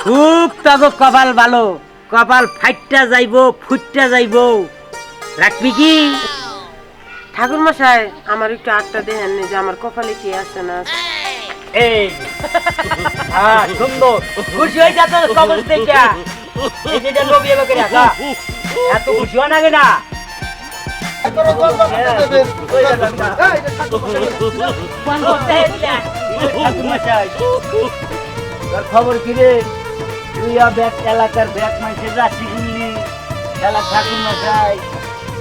খুব তব কপাল ভালো কপাল ফাইটটা যাইব ফুটটা যাইব রাখবি কি ঠাকুর মশাই আমার একটু আটটা দেখেন যে আমার কপালে কি আছে না এই হ্যাঁ সুন্দর খুশি হয়ে এই করে এত খুশি হয় খবর কি রে তুই আর ব্যাগ এলাকার ব্যাগ মানুষের রাশি গুনলি এলাক ঠাকুর মশাই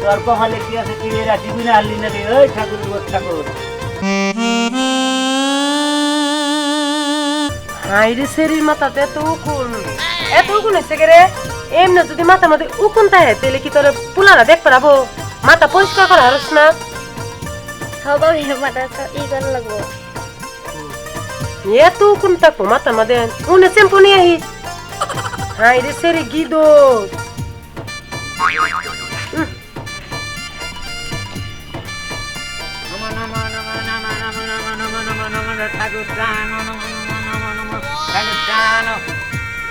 তোর কপালে কি আছে তুই রাশি গুনে আনলি না রে? ওই ঠাকুর ঠাকুর। হাই রে শরীর মাথাতে এত উকুন। এত উকুন হয়েছে কে রে? এমনি যদি মাথা মধ্যে উকুন থাকে তাহলে কি তোর পুলারা দেখ পারাবো মাথা পরিষ্কার করা হারস না? হবে মাথা ই করা লাগবো। এত উকুন থাকব মাথার মধ্যে। উনে শ্যাম্পু নিয়ে আহিস রে শরীর গিদো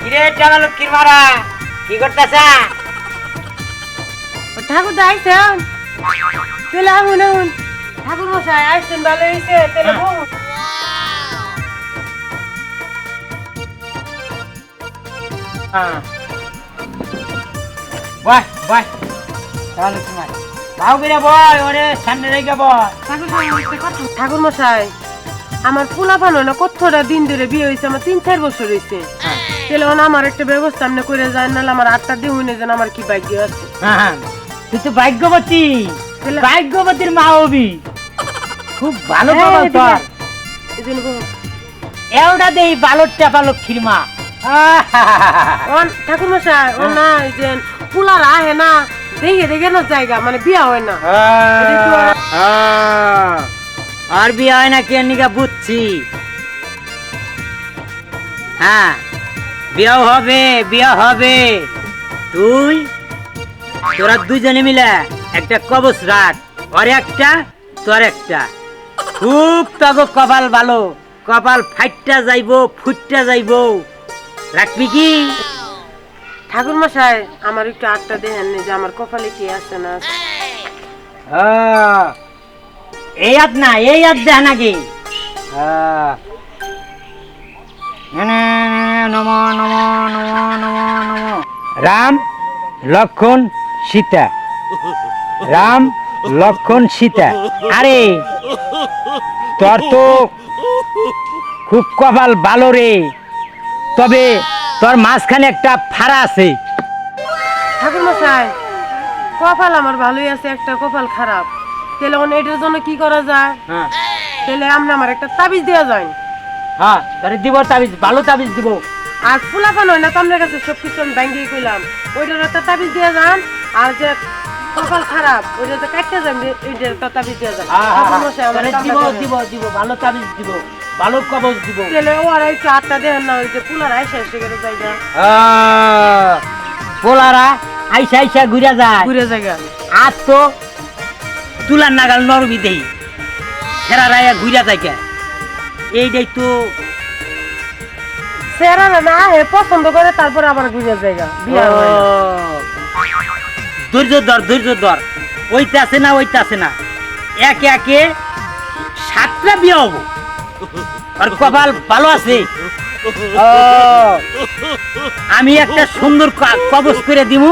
কিরে টাকা লক্ষ্মীর মারা কি করতেছা? ঠাকুর দা আইসেন তেলে আহুন আহুন ঠাকুর মশাই আইসেন ভালো হয়েছে তেলে বয় ওরে সামনে রেখে বয়। ঠাকুর মশাই আমার পোলা বানো না কতটা দিন ধরে বিয়ে হয়েছে আমার তিন চার বছর হয়েছে। তাহলে আমার একটা ব্যবস্থা আপনি করে যায় নাহলে আমার আটটা দিয়ে হইনে যেন আমার কি ভাগ্য আছে। হ্যাঁ, তুই তো ভাগ্যবতী। ভাগ্যবতীর মা হবি। খুব ভালো হ্যাঁ, খবর তোর। এওটা দেই বালর টেপা মা ঠাকুর মশাই ও না এই যে পোলার আহে না দেখে দেখে না জায়গা মানে বিয়া হয় না। আর- আর বিয়ে হয় না কে নিকা বুঝছি? হ্যাঁ বিয়ে হবে বিয়ে হবে। তুই তোরা দুজনে মিলে একটা কবচ রাখ। ওর একটা তোর একটা। খুব তব কপাল ভালো। কপাল ফাইটটা যাইব ফুটটা যাইব। রাখবি কি? ঠাকুর মশাই আমার একটু আটটা দেখেন যে আমার কপালে কি আছে না এই হাত না, এই হাত দেখ নাকি নম নম নম নম নম। রাম, লক্ষণ, সীতা। রাম, লক্ষণ, সীতা। আরে, তোর তো খুব কপাল ভালো রে। তবে তোর মাঝখানে একটা ফাড়া আছে। ঠাকুর মশাই কপাল আমার ভালোই আছে একটা কপাল খারাপ। তাহলে এখন এটার জন্য কি করা যায়? হ্যাঁ। তাহলে আমরা আমার একটা তাবিজ দেওয়া যায়। হ্যাঁ তোরে দিব তাবিজ ভালো তাবিজ দিব। আর ফুলা পান হয় না তো আপনার কাছে সব কিছু আমি ব্যাঙ্গিয়ে কইলাম। ওইটার একটা তাবিজ দিয়ে যান আর যে কপাল খারাপ ওইটা তো কাটতে তাবিজ দিয়ে আমার দিব দিব দিব ভালো তাবিজ দিব ভালো কবজ দিব। তাহলে ওরা একটু আটটা দেন না ওই যে পুলার আইসা এসে গেলে জায়গা পোলারা আইসা আইসা ঘুরে যায়। ঘুরে জায়গা আর তো তুলার নাগাল নরবি দেই। সেরা রায়া ঘুরে যায় কে? এইটাই তো সেরা না হে পছন্দ করে তারপরে আবার ঘুরে জায়গা বিয়া। ধৈর্য ধর ধৈর্য ধর। ওইটা আছে না ওইটা আছে না। একে একে সাতটা বিয়ে হব। আর কপাল ভালো আছে। আমি একটা সুন্দর কবজ করে দিব।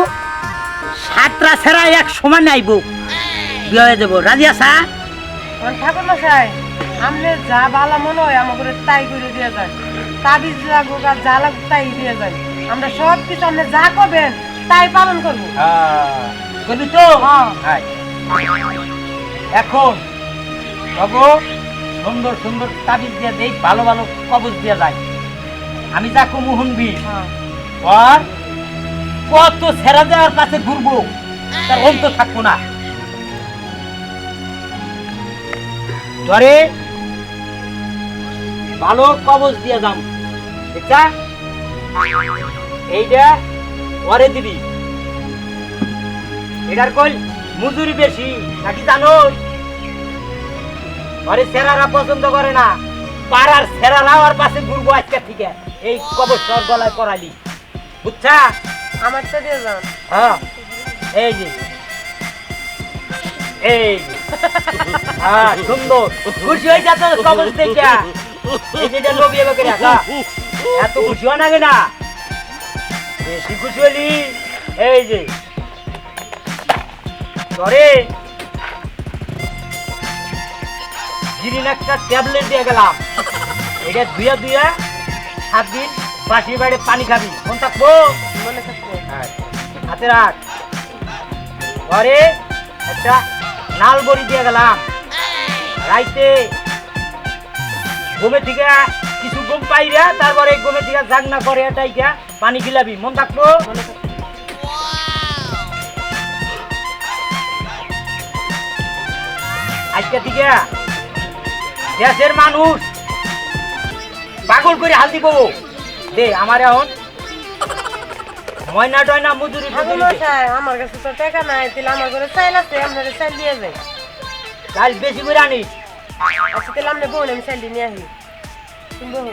সাতটা ছেড়া এক সমান আইব। বিয়ে হয়ে যাব। রাজি আসা ঠাকুর মশাই আপনি যা ভালো মনে হয় আমাকে তাই করে দিয়ে যায়। তাবিজ লাগুক আর যা লাগুক তাই দিয়ে যায়। আমরা সব কিছু আপনি যা করবেন তাই পালন করব। করবি তো হ্যাঁ। এখন বাবু সুন্দর সুন্দর তাবিজ দিয়ে দেই ভালো ভালো কবজ দিয়ে যায় আমি যা কমু শুনবি। হ্যাঁ। আর কত ছেড়া দেওয়ার কাছে ঘুরবো তার অন্ত থাকব না। ধরে ভালো কবজ দিয়ে যাম। বুঝছা এইটা ওরে দিবি। এটার কই মজুরি বেশি নাকি জানো ঘরে সেরারা পছন্দ করে না পাড়ার সেরারা ওর পাশে ঘুরবো আজকে থেকে। এই কবর তোর গলায় পরালি। বুঝছা? আমার তো দিয়ে যান। হ্যাঁ। এই যে। এই হ্যাঁ সুন্দর। খুশি হয়ে যাচ্ছে কবর থেকে। এই যেটা নবী এবার এত খুশি হয় না না। বেশি খুশি হলি? এই যে। তরে গিরিন একটা ট্যাবলেট দিয়ে গেলাম। এটা দুয়া দুয়া সাত দিন বাসি বাইরে পানি খাবি। কোন থাকব? থাকবে। হাতে রাখ। ঘরে একটা নাল বড়ি দিয়ে গেলাম। রাইতে ঘুমে থেকে কিছু ঘুম পাইরা তারপরে ঘুমে থেকে জাগনা করে এটাই পানি খিলাবি মন থাকব আজকে থেকে দেশের মানুষ পাগল করে হাল দিব। দে আমার এখন ময়না টয়না মজুরি আমার কাছে তো টাকা নাই তাহলে আমার ঘরে চাইল আছে আপনারা চাইল দিয়ে যাই। কাল বেশি করে আনিস। আচ্ছা তাহলে আপনি বোন আমি চাইল নিয়ে আসি তুমি বহু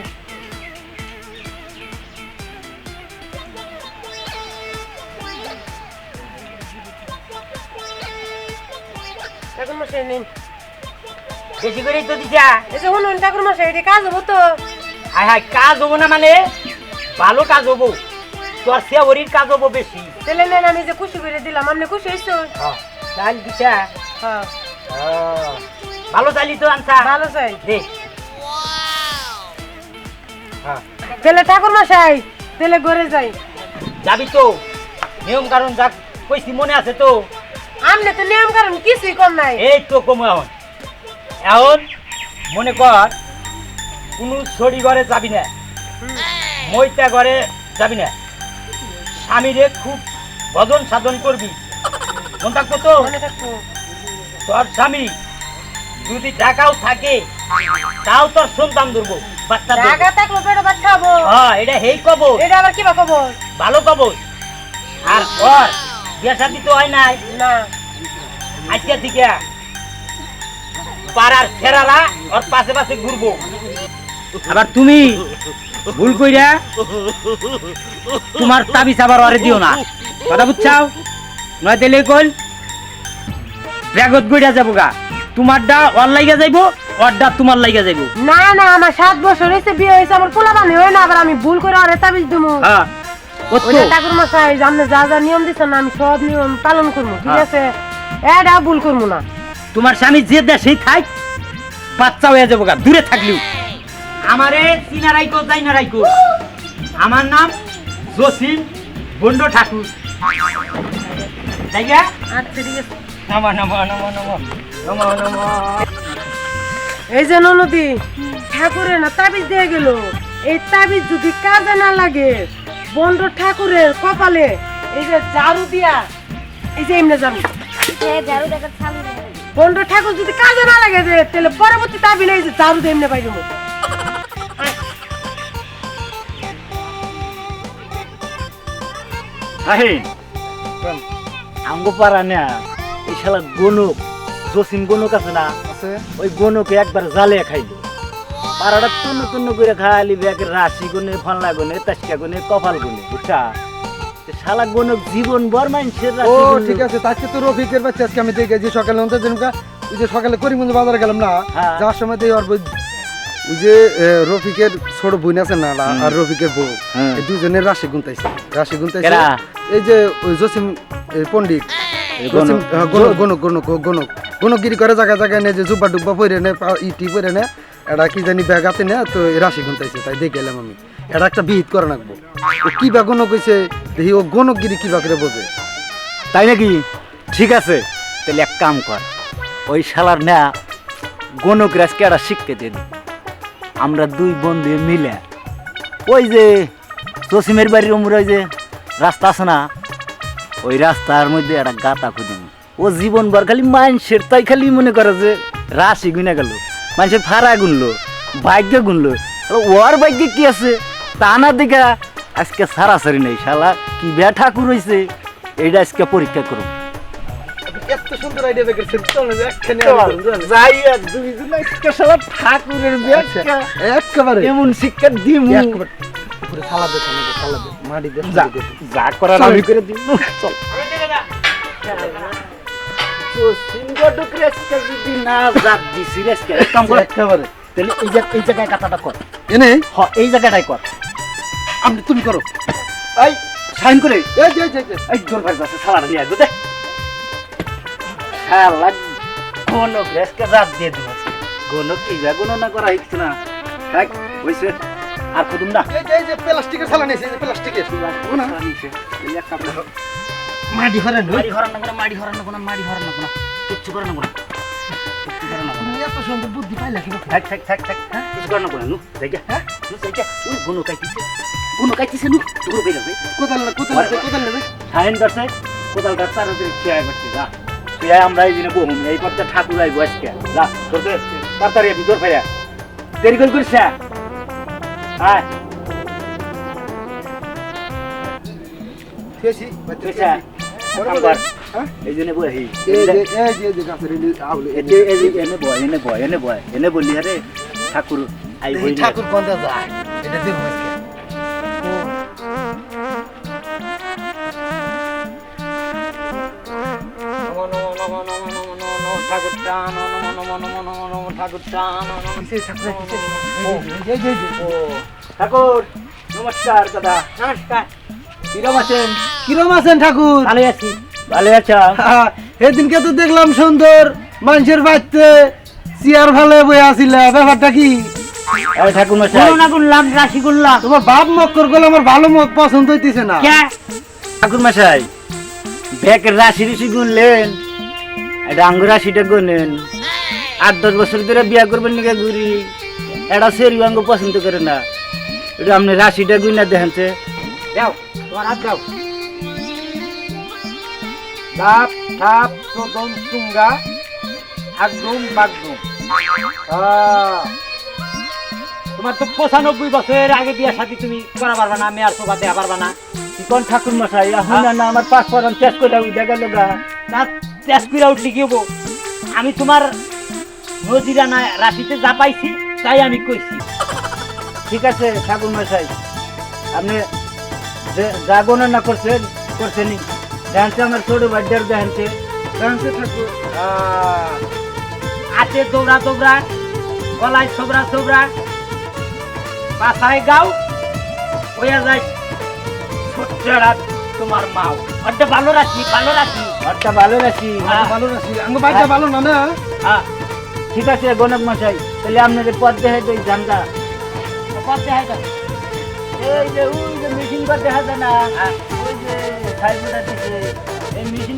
ঠাকুর মশাই নিন বেশি করেই তো দিছা যে শুনুন ঠাকুর মশাই এটি কাজ হব তো হায় হায় কাজ হব না মানে ভালো কাজ হব তোর সেওরির কাজ হব বেশি তাহলে নেন আমি যে খুশি করে দিলাম আপনি খুশি হয়েছো চাল দিছা হ্যাঁ আহ, ভালো চাইলি তো আনছা। ভালো চাই। দে। হ্যাঁ, তাহলে ঠাকুর মশাই তাহলে ঘরে যাই। যাবি তো। নিয়ম কারণ যাক কইছি মনে আছে তো। আপনি তো নিয়ম কারণ কিছুই কম নাই। এই তো কম এখন। এখন মনে কর কোনো ছড়ি ঘরে যাবি না। মইতা ঘরে যাবি না। স্বামীরে খুব ভজন সাধন করবি। মন থাকব তো? মনে তোর স্বামী যদি টাকাও থাকে তাও তোর সন্তান ধরবো বাচ্চা টাকা থাকল পেটে বাচ্চা হব হ্যাঁ এটা হেই কবর। এটা আবার কিবা কব ভালো কবর। আর ওর বিয়া শাদি তো হয় নাই। না। আজকে থেকে পাড়ার ফেরালা ওর পাশে পাশে ঘুরবো। আবার তুমি ভুল কইরা তোমার তাবিজ আবার অরে দিও না। কথা বুঝছাও? নয় দিলে কইল ব্যাগত গইরা যাব গা। তোমারটা ওর লাইগা যাইবো ওরটা তোমার লাইগা যাইবো। না না আমার সাত বছর হয়েছে বিয়ে হয়েছে আমার পোলা বানি হয় না আবার আমি ভুল করে আরে তাবিজ দিব হ্যাঁ ও তো। ঠাকুর মশাই আপনি যা যা নিয়ম দিচ্ছেন আমি সব নিয়ম পালন করব ঠিক হ্যাঁ। আছে? এটা ভুল করব না। তোমার স্বামী যে দেশেই থাক বাচ্চা হয়ে যাব গা দূরে থাকলেও। আমারে চিনা রাইকো যাই রাইকো আমার নাম জসিম বন্ড ঠাকুর। জায়গা আচ্ছা ঠিক আছে। নম নম নম নম। এই যে ননদি ঠাকুরের না তাবিজ দিয়ে গেল। এই তাবিজ যদি কাজে না লাগে বন্ড ঠাকুরের কপালে এই যে ঝাড়ু দিয়া এই যে এমনি যাব। ঝাড়ু বন্ড ঠাকুর যদি কাজে না লাগে যে তাহলে পরবর্তী তাবিজ এই যে ঝাড়ু দিয়ে এমনি পাই যাব আহিন আঙ্গ পারা না এই শালা গনক জসিম গনক আছে না আছে। ওই গনকে একবার জালে খাইলো। পাড়াটা তুন্ন তুন্ন করে খালি ব্যাগের রাশি গুনে ফাল্লা গুনে তাসকা গুনে কপাল গুনে বুঝছা? তো শালা গনক জীবন বর মানুষের ও ঠিক আছে তাকে তো রফিকের বাচ্চা আজকে আমি দেখে যে সকালে অন্তর জনকা ওই যে সকালে করিমগঞ্জ বাজারে গেলাম না হ্যাঁ। যাওয়ার সময় দেখি ওর ওই যে রফিকের ছোট বোন আছে না আর- রফিকের বউ। দুজনের রাশি গুনতাইছে। রাশি গুনতাইছে এই যে ওই জসিম পণ্ডিত। গণক। হ্যাঁ, গণক গণক। গণক করে জায়গা জায়গায় নে যে জুব্বা ডুব্বা পরে নে ইটি পরে নে এটা কি জানি ব্যাগ আছে না, তো রাশি গুনতাইছে তাই দেখে এলাম আমি। এটা একটা বিহিত করে রাখব কি বা গণক হইছে, দেখি ও গণকগিরি কি বা করে বোঝে। তাই নাকি? ঠিক আছে, তাহলে এক কাম কর, ওই শালার না গণক রাজকে একটা শিখতে দিন আমরা দুই বন্ধু মিলে, ওই যে জসিমের বাড়ির ওমর ওই যে রাস্তা আছে না, ওই রাস্তার মধ্যে একটা গাতা খুঁজুন ও জীবন বার খালি মানুষের তাই খালি মনে করে যে রাশি গুনে গেল মানুষের ভাড়া গুনলো ভাগ্য গুনলো। ওর ভাগ্যে কি আছে? তা না দেখা আজকে সারাসারি নেই শালা কি বে ঠাকুর হয়েছে এইটা আজকে পরীক্ষা করুন। এত সুন্দর আইডিয়া বের করছেন একখানে যাই আর দুইজন আজকে শালা ঠাকুরের একেবারে। এমন শিক্ষা দিমু। পুরো সালা দে সালা দে সালা দে মাটি দে যা করার আমি করে দিব চল। তো সিঙ্গটো ক্রেসকে যদি না জাত দিছি রেসকে এক কাম কর একেবারে তাহলে এই জায়গা এই জায়গায় কাটাটা কর এনে? হ এই জায়গাটাই কর আপনি তুমি করো। এই সাইন করে। এই যে যে, যে এই জোর ভাই যাচ্ছে সালার দিয়ে দে। শালা কোন গ্রেসকে জাত দিয়ে দিব। কোন কি যা কোন না করা হইছে না। দেখ হইছে আর কুদুম না। এই যে এই যে প্লাস্টিকের সালা নিয়েছে এই যে প্লাস্টিকের। না মাটি হরেন? মাড়ি হরান না কোনো মাড়ি হরান না কোনো মাড়ি হরান না কোনো। কিচ্ছু করে না কোনো। এত সুন্দর বুদ্ধি পাইলা কি থাক থাক থাক থাক। হ্যাঁ? কিছু করে না কোনো নু জায়গা হ্যাঁ? নু জায়গা ওই গুনো কাইতিছে। গুনো কাইতিছে নু। দূর বের হবে কোদাল না কোদাল না কোদাল না সাইন করছে কোদাল গাছ তার ওদের খেয়াই করছে যা। তুই আমরা এই দিনে বহুম এই ঠাকুর আইব আজকে যা। তোর তাড়াতাড়ি ভিতর ফেরা দেরি করে করিস না। আয়। এই জন্য এই যে যে আউলে এনে এনে এনে এনে আরে ঠাকুর আই বই এই ঠাকুর যায় এটা এই যে ঠাকুর নমস্কার দাদা নমস্কার কিরম আছেন কিরম আছেন ঠাকুর? ভালো আছি ভালো আছো? সেদিনকে তো দেখলাম সুন্দর মানুষের বাড়িতে চেয়ার ভালো বয়ে আসিলা ব্যাপারটা কি? ঠাকুর গুনলাম রাশি গুনলাম তোমার বাপ মক্কর করলে আমার ভালো মত পছন্দ হইতেছে না। ঠাকুর মশাই ব্যাকের রাশি ঋষি গুনলেন এটা আঙ্গুর রাশিটা গুনেন। আট দশ বছর ধরে বিয়া করবেন নাকি ঘুরি? এটা সেরি অঙ্গ পছন্দ করে না। এটা আপনি রাশিটা গুনা দেখেনছে দাও তোমার হাত দাও। লাভ ঠাপ প্রথম সুঙ্গা আগদম বাগদম তোমার তো পঁচানব্বই বছরের আগে বিয়া সাথে তুমি করা পারবা না মেয়ার সোফা দেওয়া পারবা না কোন ঠাকুর মশাই? এখন না না আমার পাঁচ পারন চেষ্টা করে উঠে গেল গা। তার তেজ পিরা উঠলি কি হব? আমি তোমার নজিরা না রাশিতে যা পাইছি তাই আমি কইছি। ঠিক আছে ঠাকুর মশাই। আপনি যা গণনা করছেন করছেনই। দেখছে আমার ছোট বাচ্চার দেখছে জানছে ঠাকুর হাতে দৌড়া দৌড়া গলায় সোবরা সোবরা পাশায় গাও ওয়া যায় ছোট্ট রাত তোমার মাও ওটা ভালো রাখি ভালো রাখি ঘরটা ভালো রাখি। ভালো রাখি আঙ্গ বাড়িটা ভালো না না হ্যাঁ ঠিক আছে গণক মশাই তাহলে আপনাদের পথ দেখে তো জানগা পথ দেখাই এই যে ওই যে মেশিন ঘর দেখা যায় না এই মেশিন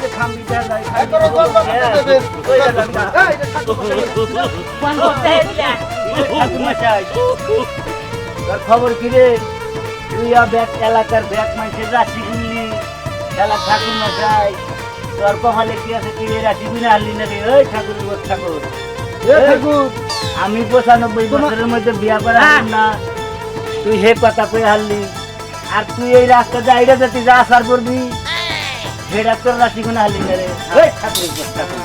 যে খাম্বি দেখা যায়। ওই। এই ঠাকুর। কোন দিলা ঠাকুর মশাই। তোর খবর কি রে? তুই ব্যাগ এলাকার ব্যাগ মানুষের রাশি গুনলি এলাকা ঠাকুর মশাই। তোর কপালে কি আছে এই রাশি গুনে আনলি না রে? ওই ঠাকুর ঠাকুর। ঠাকুর। আমি পঁচানব্বই বছরের মধ্যে বিয়া করা হ্যাঁ। না। তুই হে কথা কই হারলি। আর তুই এই রাস্তা যাইরা যেতে যা আসার করবি সেটা তোর রাশি গুনে হারলি না রে ওই ঠাকুর গো ঠাকুর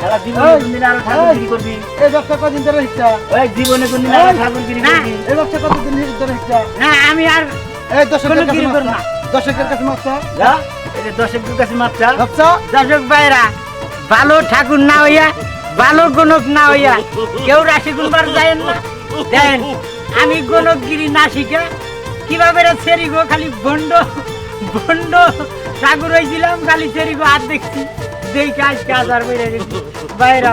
সারা জীবনে এই, কোনদিন আরও ঠাকুরগিরি করবি। এই ব্যবসা কদিন ধরে ইচ্ছা ওই জীবনে কোনদিন আরও ঠাকুরগিরি না। করবি। এই ব্যবসা কতদিন ধরে ইচ্ছা না আমি আর দর্শকের কোনো কাছে কাছে দর্শক ভাইরা ভালো ঠাকুর না হইয়া ভালো গণক না হইয়া কেউ রাশি গুনবার যায় না। দেন আমি গণকগিরি না শিখে কীভাবে রে সেরি গো? খালি বন্ড বন্ড ঠাকুর হয়েছিলাম খালি সেরি গো হাত দেখছি। দেখে আজকে আজার বেড়ে গেছি। বাইরা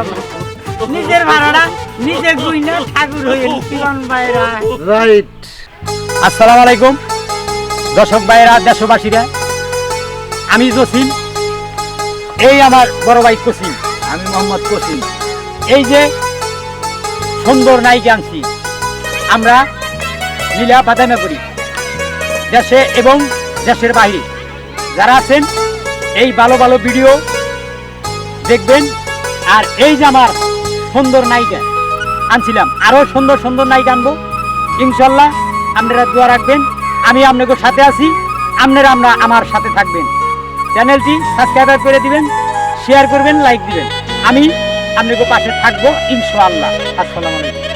নিজের ভাড়াটা নিজে গুই না ঠাকুর হয়ে জীবন বাইরা রাইট আসসালামু আলাইকুম। দর্শক ভাইয়েরা দেশবাসীরা আমি জসিম। এই আমার বড় ভাই কসিম। আমি মোহাম্মদ কসিম। এই যে সুন্দর নায়িকা আনছি আমরা লীলা বাদামে করি দেশে এবং দেশের বাইরে যারা আছেন, এই ভালো ভালো ভিডিও দেখবেন, আর এই যে আমার সুন্দর নায়িকা আনছিলাম আরও সুন্দর সুন্দর নায়িকা আনব। ইনশাল্লাহ আপনারা দোয়া রাখবেন, আমি আপনাদের সাথে আছি, আপনারা আমরা আমার সাথে থাকবেন। চ্যানেলটি সাবস্ক্রাইব করে দিবেন, শেয়ার করবেন, লাইক দিবেন। আমি আপনাদের পাশে থাকব ইনশাআল্লাহ আসসালামু আলাইকুম।